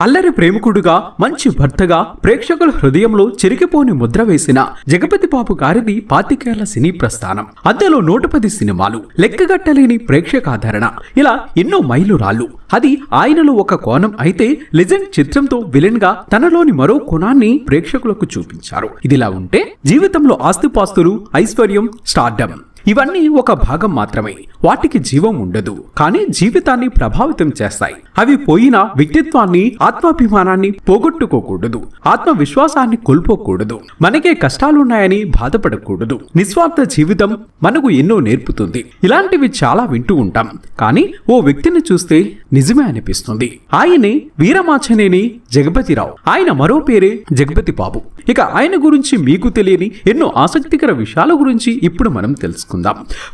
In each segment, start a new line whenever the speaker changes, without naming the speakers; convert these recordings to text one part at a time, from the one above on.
అల్లరి ప్రేమికుడుగా మంచి భర్తగా ప్రేక్షకుల హృదయంలో చెరిగిపోని ముద్ర వేసిన జగపతి బాబు గారిది పాతికేళ్ళ సినీ ప్రస్థానం. అందులో నూట పది సినిమాలు. లెక్కగట్టలేని ప్రేక్షకాదరణ. ఇలా ఎన్నో మైలురాళ్ళు అది ఆయనలో ఒక కోణం అయితే లెజెండ్ చిత్రంతో విలన్గా తనలోని మరో కోణాన్ని ప్రేక్షకులకు చూపించారు. ఇదిలా ఉంటే జీవితంలో ఆస్తిపాస్తులు ఐశ్వర్యం స్టార్డమ్. ఇవన్నీ ఒక భాగం మాత్రమే. వాటికి జీవం ఉండదు. కానీ జీవితాన్ని ప్రభావితం చేస్తాయి. అవి పోయిన వ్యక్తిత్వాన్ని ఆత్మాభిమానాన్ని పోగొట్టుకోకూడదు. ఆత్మవిశ్వాసాన్ని కోల్పోకూడదు. మనకే కష్టాలున్నాయని బాధపడకూడదు. నిస్వార్థ జీవితం మనకు ఎన్నో నేర్పుతుంది. ఇలాంటివి చాలా వింటూ ఉంటాం. కానీ ఓ వ్యక్తిని చూస్తే నిజమే అనిపిస్తుంది. ఆయనే వీరమాచనేని జగపతిరావు. ఆయన మరో పేరే జగపతి బాబు ఇక ఆయన గురించి మీకు తెలియని ఎన్నో ఆసక్తికర విషయాల గురించి ఇప్పుడు మనం తెలుసుకుందాం.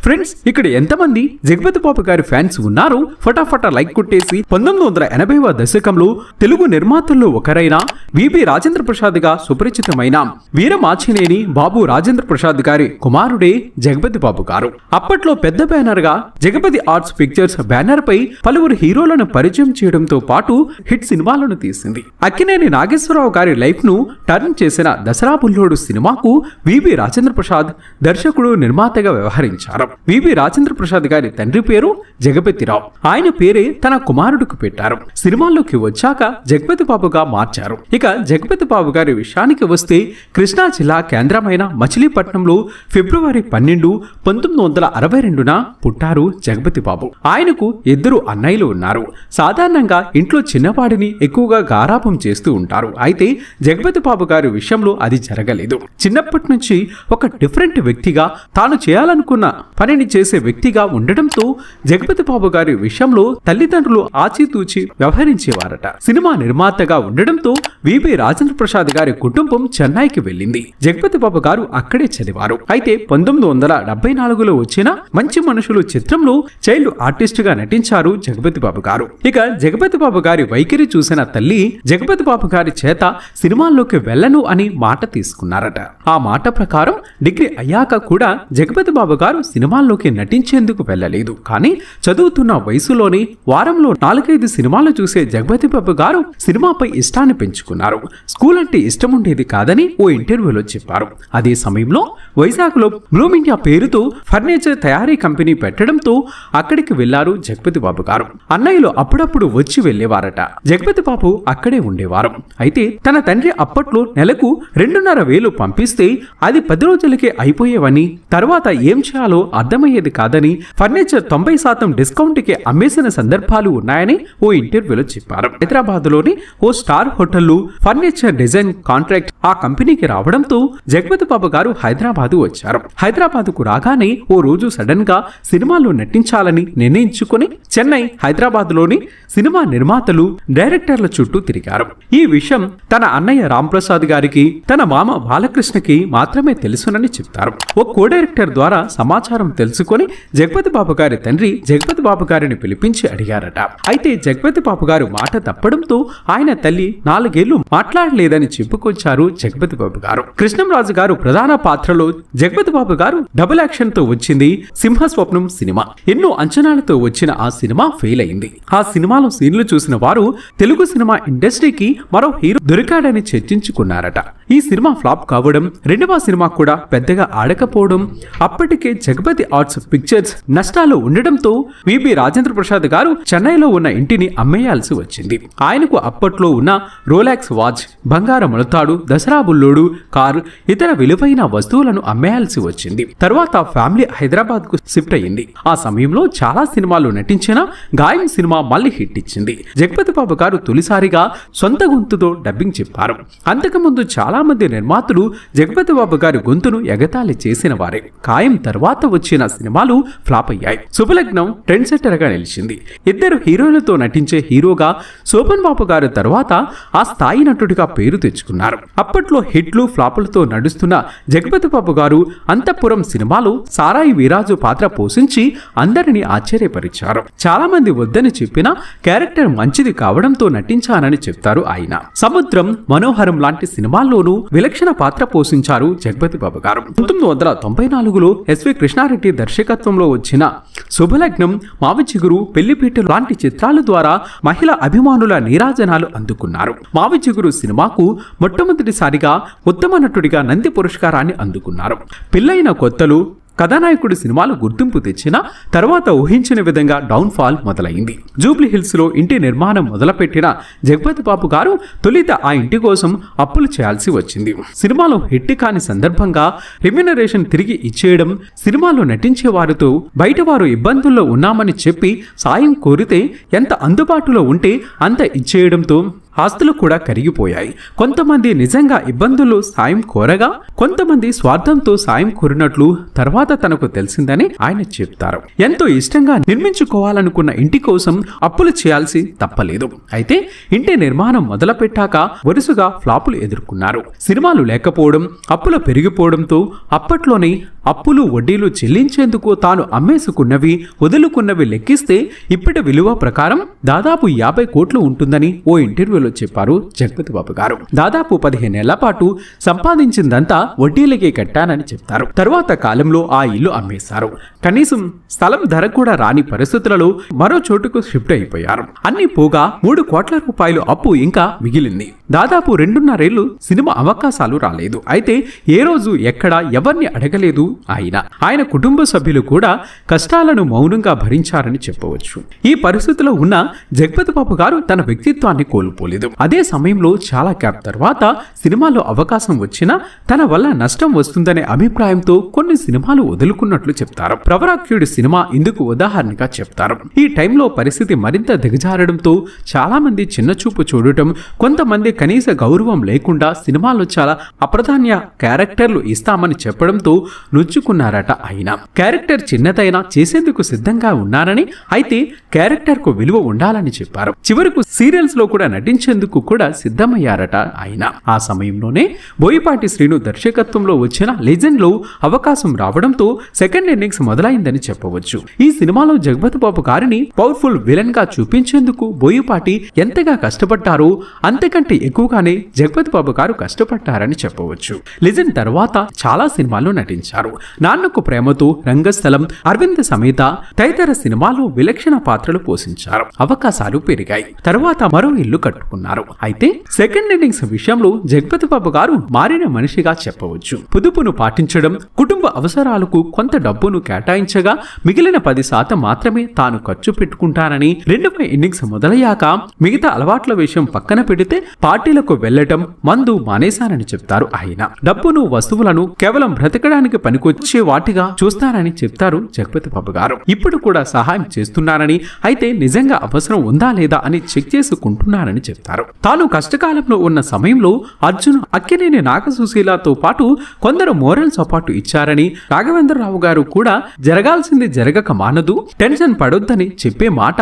ఫ్రెండ్స్ ఇక్కడ ఎంతమంది జగపతి బాబు గారి ఫ్యాన్స్ ఉన్నారు? ఫటాఫటా లైక్ కొట్టేసి పంతొమ్మిది వందల ఎనభైవ దశకంలో తెలుగు నిర్మాతల్లో ఒకరైన విబి రాజేంద్ర ప్రసాద్గా సుపరిచితమైన వీరమాచినేని బాబు రాజేంద్ర ప్రసాద్ గారి కుమారుడే జగపతి బాబు గారు. అప్పట్లో పెద్ద బ్యానర్గా జగపతి ఆర్ట్స్ పిక్చర్స్ బ్యానర్ పై పలువురు హీరోలను పరిచయం చేయడంతో పాటు హిట్ సినిమాలను తీసింది. అక్కినేని నాగేశ్వరరావు గారి లైఫ్ను టర్న్ చేసిన దసరా బుల్లోడు సినిమాకు విబి రాజేంద్ర ప్రసాద్ దర్శకుడు నిర్మాతగా వ్యవహరించారు. వివి రాజేంద్ర ప్రసాద్ గారి తండ్రి పేరు జగపతిరావు. ఆయన పేరే తన కుమారుడికి పెట్టారు. సినిమాల్లోకి వచ్చాక జగపతి బాబుగా మార్చారు. ఇక జగపతి బాబు గారి విషయానికి వస్తే కృష్ణా జిల్లా కేంద్రమైన మచిలీపట్నంలో ఫిబ్రవరి పన్నెండు పంతొమ్మిది వందల అరవై రెండున పుట్టారు జగపతి బాబు. ఆయనకు ఇద్దరు అన్నయ్యలు ఉన్నారు. సాధారణంగా ఇంట్లో చిన్నవాడిని ఎక్కువగా గారాపం చేస్తూ ఉంటారు. అయితే జగపతి బాబు గారి విషయంలో అది జరగలేదు. చిన్నప్పటి నుంచి ఒక డిఫరెంట్ వ్యక్తిగా తాను చేయాలని చేయాలనుకున్న పనిని చేసే వ్యక్తిగా ఉండటంతో జగపతి బాబు గారి విషయంలో తల్లిదండ్రులు ఆచితూచి వ్యవహరించేవారట. సినిమా నిర్మాతగా ఉండడంతో విబి రాజేంద్ర ప్రసాద్ గారి కుటుంబం చెన్నైకి వెళ్ళింది. జగపతి బాబు గారు అక్కడే చదివారు. అయితే పంతొమ్మిది వందల డెబ్బై నాలుగులో వచ్చిన మంచి మనుషులు చిత్రంలో చైల్డ్ ఆర్టిస్ట్గా నటించారు జగపతి బాబు గారు. ఇక జగపతి బాబు గారి వైఖరి చూసిన తల్లి జగపతి బాబు గారి చేత సినిమాల్లోకి వెళ్ళను అని మాట తీసుకున్నారట. ఆ మాట ప్రకారం డిగ్రీ అయ్యాక కూడా జగపతి బాబు గారు సినిమాల్లోకి నటించేందుకు వెళ్ళలేదు. కానీ చదువుతున్న వయసులోనే వారంలో నాలుగైదు సినిమాలు చూసే జగపతి బాబు గారు సినిమాపై ఇష్టాన్ని పెంచుకున్నారు. స్కూల్ అంటే ఇష్టం ఉండేది కాదని ఓ ఇంటర్వ్యూలో చెప్పారు. అదే సమయంలో వైజాగ్లో బ్లూమ్ ఇండియా పేరుతో ఫర్నిచర్ తయారీ కంపెనీ పెట్టడంతో అక్కడికి వెళ్ళారు జగపతి బాబు గారు. అన్నయ్యలు అప్పుడప్పుడు వచ్చి వెళ్ళేవారట జగపతి బాబు అక్కడే ఉండేవారు. అయితే తన తండ్రి అప్పట్లో నెలకు రెండున్నర వేలు పంపిస్తే అది పది రోజులకే అయిపోయేవని తర్వాత ఏం చేయాలో అర్థమయ్యేది కాదని ఫర్నిచర్ తొంభై శాతం డిస్కౌంట్కి అమ్మేసిన సందర్భాలు ఉన్నాయని ఓ ఇంటర్వ్యూలో చెప్పారు. హైదరాబాద్లోని ఓ స్టార్ హోటల్లో ఫర్నిచర్ డిజైన్ కాంట్రాక్ట్ ఆ కంపెనీకి రావడంతో జగపతి బాబు గారు హైదరాబాద్ వచ్చారు. హైదరాబాద్కు రాగానే ఓ రోజు సడన్గా సినిమాలో నటించాలని నిర్ణయించుకుని చెన్నై హైదరాబాద్లోని సినిమా నిర్మాతలు డైరెక్టర్ల చుట్టూ తిరిగారు. ఈ విషయం తన అన్నయ్య రాంప్రసాద్ గారికి తన మామ బాలకృష్ణకి మాత్రమే తెలుసునని చెప్తారు. ఓ కో డైరెక్టర్ ద్వారా సమాచారం తెలుసుకొని జగపతి బాబు గారి తండ్రి జగపతి బాబు గారిని పిలిపించి అడిగారట. అయితే జగపతి బాబు గారు మాట తప్పడంతో ఆయన తల్లి నాలుగేళ్ళు మాట్లాడలేదని చెప్పుకొచ్చారు జగపతి బాబు గారు. కృష్ణంరాజు గారు ప్రధాన పాత్రలో జగపతి బాబు గారు డబుల్ యాక్షన్తో వచ్చింది సింహ స్వప్నం సినిమా. ఎన్నో అంచనాలతో వచ్చిన ఆ సినిమా ఫెయిల్ అయింది. ఆ సినిమాలో సీన్లు చూసిన వారు తెలుగు సినిమా ఇండస్ట్రీకి మరో హీరో దొరికాడని చర్చించుకున్నారట. ఈ సినిమా ఫ్లాప్ కావడం రెండవ సినిమా కూడా పెద్దగా ఆడకపోవడం అప్పటికే జగపతి ఆర్ట్స్ పిక్చర్స్ నష్టాలు ఉండడంతో విబి రాజేంద్ర ప్రసాద్ గారు చెన్నైలో ఉన్న ఇంటిని అమ్మేయాల్సి వచ్చింది. ఆయనకు అప్పట్లో ఉన్న రోలాక్స్ వాచ్ బంగారం ములతాడు దసరా బుల్లోడు కారు ఇతర విలువైన వస్తువులను అమ్మేయాల్సి వచ్చింది. తర్వాత ఫ్యామిలీ హైదరాబాద్కు షిఫ్ట్ అయ్యింది. ఆ సమయంలో చాలా సినిమాలు నటించిన గాయం సినిమా మళ్ళీ హిట్ ఇచ్చింది. జగపతి బాబు గారు తొలిసారిగా సొంత గొంతుతో డబ్బింగ్ చెప్పారు. అంతకుముందు చాలా చాలామంది నిర్మాతలు జగపతి బాబు గారి గొంతును ఎగతాళి చేసిన వారే. ఖాయం తర్వాత వచ్చిన సినిమాలు ఫ్లాప్ అయ్యాయి. శుభలగ్నం ట్రెండ్ సెట్టర్గా నిలిచింది. ఇద్దరు హీరోలతో నటించే హీరోగా శోభన్ బాబు గారు తర్వాత ఆ స్థాయి నటుడిగా పేరు తెచ్చుకున్నారు. అప్పట్లో హిట్లు ఫ్లాపులతో నడుస్తున్న జగపతి బాబు గారు అంతఃపురం సినిమాలో సారాయి వీరాజు పాత్ర పోషించి అందరినీ ఆశ్చర్యపరిచారు. చాలా మంది వద్దని చెప్పినా క్యారెక్టర్ మంచిది కావడంతో నటించానని చెప్తారు ఆయన. సముద్రం మనోహరం లాంటి సినిమాల్లో అందులోనూ విలక్షణ పాత్ర పోషించారు జగపతి బాబు గారు. పంతొమ్మిది వందల తొంభై నాలుగులో ఎస్వి కృష్ణారెడ్డి దర్శకత్వంలో వచ్చిన శుభలగ్నం మావిచిగురు పెళ్ళిపీట లాంటి చిత్రాల ద్వారా మహిళా అభిమానుల నీరాజనాలు అందుకున్నారు. మావిచిగురు సినిమాకు మొట్టమొదటిసారిగా ఉత్తమ నటుడిగా నంది పురస్కారాన్ని అందుకున్నారు. పెళ్ళైన కొత్తలు కథానాయకుడి సినిమాలు గుర్తింపు తెచ్చిన తర్వాత ఊహించిన విధంగా డౌన్ ఫాల్ మొదలైంది. జూబ్లీ హిల్స్లో ఇంటి నిర్మాణం మొదలుపెట్టిన జగపతి బాబు గారు తొలిత ఆ ఇంటి కోసం అప్పులు చేయాల్సి వచ్చింది. సినిమాలో హిట్ కాని సందర్భంగా రెమ్యునరేషన్ తిరిగి ఇచ్చేయడం సినిమాలో నటించే వారితో బయట వారు ఇబ్బందుల్లో ఉన్నామని చెప్పి సాయం కోరితే ఎంత అందుబాటులో ఉంటే అంత ఇచ్చేయడంతో ఆస్తులు కూడా కరిగిపోయాయి. కొంతమంది నిజంగా ఇబ్బందుల్లో సాయం కోరగా కొంతమంది స్వార్థంతో సాయం కోరినట్లు తర్వాత తనకు తెలిసిందని ఆయన చెప్తారు. ఎంతో ఇష్టంగా నిర్మించుకోవాలనుకున్న ఇంటి కోసం అప్పులు చేయాల్సి తప్పలేదు. అయితే ఇంటి నిర్మాణం మొదలుపెట్టాక వరుసగా ఫ్లాపులు ఎదుర్కొన్నారు. సినిమాలు లేకపోవడం అప్పులు పెరిగిపోవడంతో అప్పట్లోనే అప్పులు వడ్డీలు చెల్లించేందుకు తాను అమ్మేసుకున్నవి వదులుకున్నవి లెక్కిస్తే ఇప్పటి విలువ ప్రకారం దాదాపు యాభై కోట్లు ఉంటుందని ఓ ఇంటర్వ్యూలో చెప్పారు జగపతి బాబు గారు. దాదాపు పదిహేనేళ్ళ పాటు సంపాదించిందంతా వడ్డీలకే కట్టానని చెప్తారు. తరువాత కాలంలో ఆ ఇల్లు అమ్మేశారు. కనీసం స్థలం ధర కూడా రాని పరిస్థితులలో మరో చోటుకు షిఫ్ట్ అయిపోయారు. అన్ని పోగా మూడు కోట్ల రూపాయలు అప్పు ఇంకా మిగిలింది. దాదాపు రెండున్నరేళ్ళు సినిమా అవకాశాలు రాలేదు. అయితే ఏ రోజు ఎక్కడ ఎవరిని అడగలేదు ఆయన ఆయన కుటుంబ సభ్యులు కూడా కష్టాలను మౌనంగా భరించారని చెప్పవచ్చు. ఈ పరిస్థితిలో ఉన్న జగపతి బాబు గారు తన వ్యక్తిత్వాన్ని కోల్పోలేదు. అదే సమయంలో చాలా క్యాప్ తర్వాత సినిమాలో అవకాశం వచ్చినా తన వల్ల నష్టం వస్తుందనే అభిప్రాయంతో కొన్ని సినిమాలు వదులుకున్నట్లు చెప్తారు. ప్రవరాఖ్యుడి సినిమా ఇందుకు ఉదాహరణగా చెప్తారు. ఈ టైంలో పరిస్థితి మరింత దిగజారడంతో చాలా మంది చిన్నచూపు చూడటం కొంతమంది కనీస గౌరవం లేకుండా సినిమాలో చాలా అప్రధాన్య క్యారెక్టర్లు ఇస్తామని చెప్పడంతో నొచ్చుకున్నారట ఆయన. క్యారెక్టర్ చిన్నదైనా చేసేందుకు సిద్ధంగా ఉన్నారని అయితే క్యారెక్టర్కు విలువ ఉండాలని చెప్పారు. చివరకు సీరియల్స్లో కూడా నటించేందుకు కూడా సిద్ధమయ్యారట ఆయన. ఆ సమయంలోనే బోయపాటి శ్రీను దర్శకత్వంలో వచ్చిన లెజెండ్లో అవకాశం రావడంతో సెకండ్ ఇన్నింగ్స్ మొదలైందని చెప్పవచ్చు. ఈ సినిమాలో జగపతి బాబు గారిని పవర్ఫుల్ విలన్గా చూపించేందుకు బోయపాటి ఎంతగా కష్టపడ్డారో అంతకంటే ఎక్కువగానే జగపతి బాబు గారు కష్టపడ్డారని చెప్పవచ్చు. లెజెండ్ తర్వాత చాలా సినిమాల్లో నటించారు. నాన్నకు ప్రేమతో రంగస్థలం అరవింద్ సమేత తదితర సినిమాలు విలక్షణ పాత్రలు పోషించారు. అవకాశాలు పెరిగాయి. తర్వాత మరో ఇల్లు కట్టుకున్నారు. అయితే సెకండ్ ఇన్నింగ్స్ విషయంలో జగపతి బాబు గారు మారిన మనిషిగా చెప్పవచ్చు. పొదుపును పాటించడం కుటుంబ అవసరాలకు కొంత డబ్బును కేటాయించగా మిగిలిన పది శాతం మాత్రమే తాను ఖర్చు పెట్టుకుంటానని రెండవ ఇన్నింగ్స్ మొదలయ్యాక మిగతా అలవాట్ల విషయం పక్కన పెడితే పార్టీలకు వెళ్ళటం మందు మానేశానని చెప్తారు ఆయన. డబ్బును వస్తువులను కేవలం బ్రతకడానికి పనికొచ్చే వాటిగా చూస్తానని చెప్తారు జగపతి బాబు గారు. ఇప్పుడు కూడా సహాయం చేస్తున్నారని అయితే నిజంగా అవసరం ఉందా లేదా అని చెక్ చేసుకుంటున్నానని చెప్తారు. తాను కష్టకాలంలో ఉన్న సమయంలో అర్జున్ అక్కినేని నాగసుశీలతో పాటు కొందరు మోరల్ సపోర్ట్ ఇచ్చారని రాఘవేంద్రరావు గారు కూడా జరగాల్సింది జరగక మానదు టెన్షన్ పడొద్దని చెప్పే మాట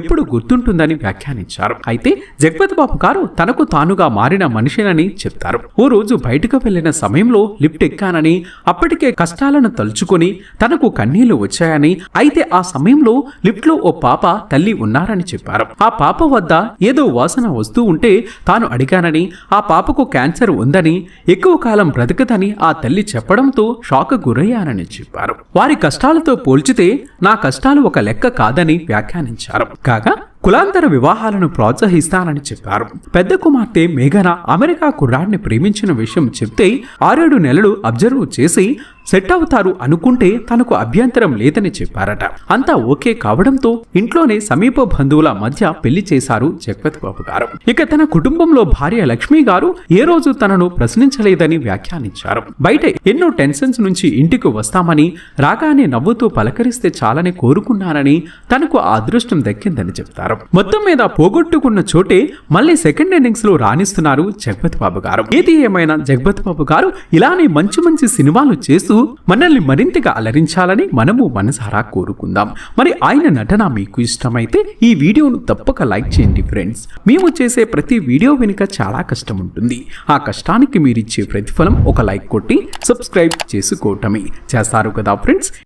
ఎప్పుడు గుర్తుంటుందని వ్యాఖ్యానించారు. అయితే జగపతి బాబు గారు తనకు తానుగా మారిన మనిషినని చెప్తారు. ఓ రోజు బయటకు వెళ్ళిన సమయంలో లిఫ్ట్ ఎక్కానని అప్పటికే కష్టాలను తలుచుకొని తనకు కన్నీళ్ళు వచ్చాయని అయితే ఆ సమయంలో లిఫ్ట్లో ఓ పాప తల్లి ఉన్నారని చెప్పారు. ఆ పాప వద్ద ఏదో వాసన వస్తూ ఉంటే తాను అడిగానని ఆ పాపకు క్యాన్సర్ ఉందని ఎక్కువ కాలం బ్రతకదని ఆ తల్లి చెప్పడంతో షాక్ గురయ్యానని చెప్పారు. వారి కష్టాలతో పోల్చితే నా కష్టాలు ఒక లెక్క కాదని వ్యాఖ్యానించారు. కాగా కులాంతర వివాహాలను ప్రోత్సహిస్తానని చెప్పారు. పెద్ద కుమార్తె మేఘన అమెరికా కుర్రాడిని ప్రేమించిన విషయం చెప్తే ఆరేడు నెలలు అబ్జర్వ్ చేసి సెట్ అవుతారు అనుకుంటే తనకు అభ్యంతరం లేదని చెప్పారట. అంతా ఓకే కావడంతో ఇంట్లోనే సమీప బంధువుల మధ్య పెళ్ళి చేశారు జగపతి బాబు గారు. ఇక తన కుటుంబంలో భార్య లక్ష్మి గారు ఏ రోజు తనను ప్రశ్నించలేదని వ్యాఖ్యానించారు. బయట ఎన్నో టెన్షన్స్ నుంచి ఇంటికి వస్తామని రాగానే నవ్వుతూ పలకరిస్తే చాలని కోరుకున్నానని తనకు ఆ అదృష్టం దక్కిందని చెప్తారు. మొత్తం మీద పోగొట్టుకున్న చోటే మళ్ళీ సెకండ్ ఇన్నింగ్స్లో రాణిస్తున్నారు జగపతి బాబు గారు. ఏది ఏమైనా జగపతి బాబు గారు ఇలానే మంచి మంచి సినిమాలు చేస్తూ మనల్ని మరింతగా అలరించాలని మనము మనసారా కోరుకుందాం. మరి ఆయన నటన మీకు ఇష్టమైతే ఈ వీడియోను తప్పక లైక్ చేయండి ఫ్రెండ్స్. మేము చేసే ప్రతి వీడియో వెనుక చాలా కష్టం ఉంటుంది. ఆ కష్టానికి మీరిచ్చే ప్రతిఫలం ఒక లైక్ కొట్టి సబ్స్క్రైబ్ చేసుకోవటమే. చేస్తారు కదా ఫ్రెండ్స్?